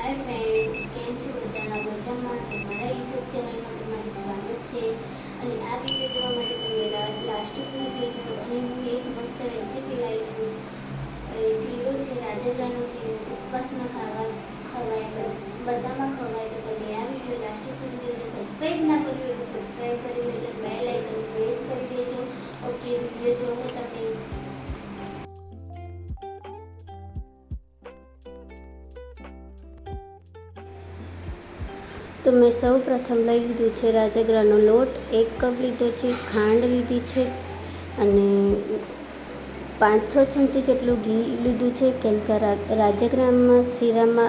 Hi friends કેમ છો બધા મજામાં તો મેં સૌ પ્રથમ લઈ લીધું છે રાજગરાનો લોટ. એક કપ લીધો છે, ખાંડ લીધી છે અને પાંચ છ ચમચી જેટલું ઘી લીધું છે. કેમ કે રાજગરામાં શીરામાં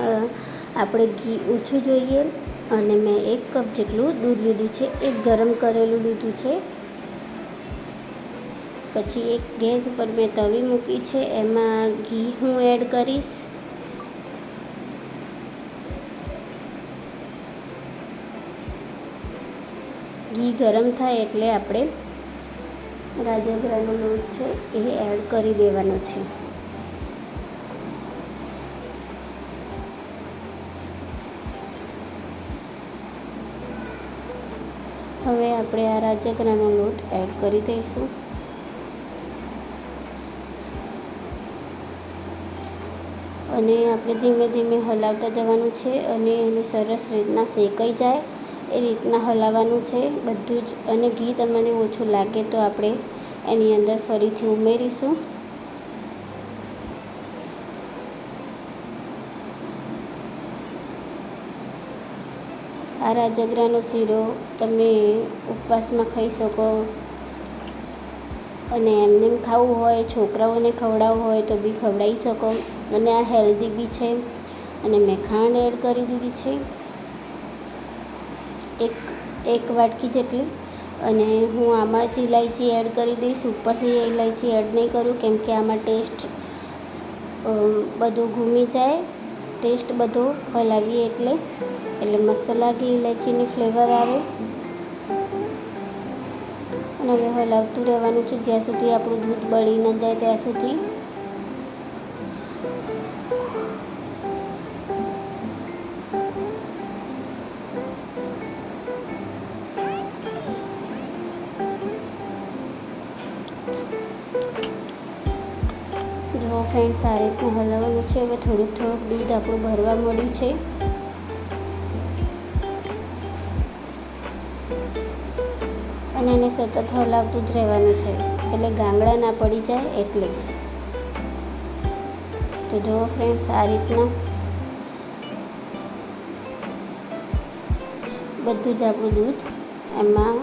આપણે ઘી ઓછું જોઈએ અને મેં એક કપ જેટલું દૂધ લીધું છે. એક ગરમ કરેલું લીધું છે. પછી એક ગેસ ઉપર મેં તવી મૂકી છે. એમાં ઘી હું એડ કરીશ. ઘી ગરમ થાય એટલે આપણે રાજગરાનો લોટ છે એ એડ કરી દેવાનો છે. હવે આપણે આ રાજગરાનો લોટ એડ કરી દઈશું. અને આપણે ધીમે ધીમે હલાવતા જવાનું છે અને એને સરસ રીતના શેકાઈ જાય. એ રીતના હલાવવાનું છે બધું જ. અને ઘી તમને ઓછું લાગે તો આપણે એની અંદર ફરીથી ઉમેરીશું. આ રાજગરાનો શીરો તમે ઉપવાસમાં ખાઈ શકો. અને એમને ખાવું હોય, છોકરાઓને ખવડાવવું હોય તો બી ખવડાવી શકો. અને આ હેલ્ધી બી છે. અને મેં ખાંડ એડ કરી દીધી છે. એક એક વાટકી જેટલી. અને હું આમાં જ ઇલાયચી એડ કરી દઈશ. ઉપરથી ઇલાયચી એડ નહીં કરું કેમ કે આમાં ટેસ્ટ બધું ઘૂમી જાય. ટેસ્ટ બધો હલાવીએ એટલે એટલે મસ્ત લાગે ઇલાયચીની ફ્લેવર આવે. અને હવે હલાવતું રહેવાનું છે. જ્યાં સુધી આપણું દૂધ બળી ન જાય ત્યાં સુધી. જો ફ્રેન્ડ્સ આ રીતનું હલાવવાનું છે. હવે થોડુંક થોડુંક દૂધ આપણું ભરવા મળ્યું છે. અને એને સતત હલાવતું જ રહેવાનું છે. એટલે ગાંગડા ના પડી જાય એટલે. તો જુઓ ફ્રેન્ડ્સ આ રીતના. બધું જ આપણું દૂધ એમાં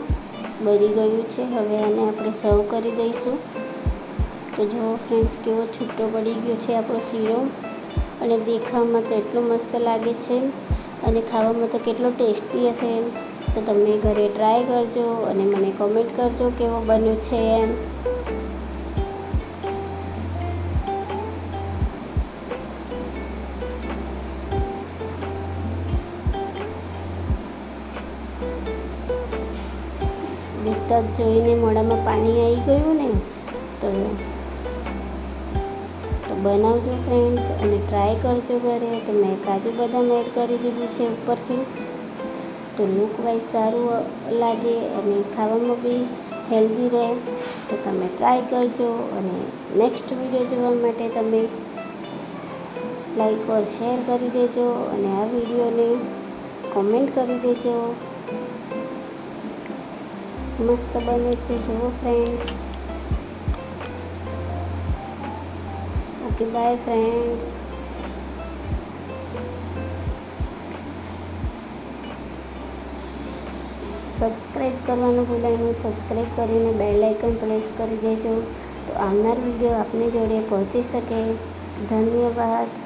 બળી ગયું છે. હવે એને આપણે સર્વ કરી દઈશું. તો જુઓ ફ્રેન્ડ્સ કેવો છૂટો પડી ગયો છે આપણો શીરો. અને દેખાવમાં તો એટલો મસ્ત લાગે છે. અને ખાવામાં તો કેટલો ટેસ્ટી હશે તો તમે ઘરે ટ્રાય કરજો અને મને કોમેન્ટ કરજો કેવો બન્યો છે એમ. જ જોઈને મોઢામાં પાણી આવી ગયું ને, તો બનાવજો ફ્રેન્ડ્સ અને ટ્રાય કરજો ઘરે. તો મેં કાજુ બદામ એડ કરી દીધું છે ઉપરથી. તો લુક વાઇઝ સારું લાગે અને ખાવામાં બી હેલ્ધી રહે. તો તમે ટ્રાય કરજો અને નેક્સ્ટ વીડિયો જોવા માટે તમે લાઈક ઓર શેર કરી દેજો અને આ વિડીયોને કોમેન્ટ કરી દેજો. મસ્ત બને છે, જુઓ friends okay bye friends subscribe કરવાનું ભૂલાય નહીં સબસ્ક્રાઈબ કરીને બેલ આઇકન પ્રેસ કરી દેજો તો આવનાર વિડીયો આપની જોડે પહોંચી શકે ધન્યવાદ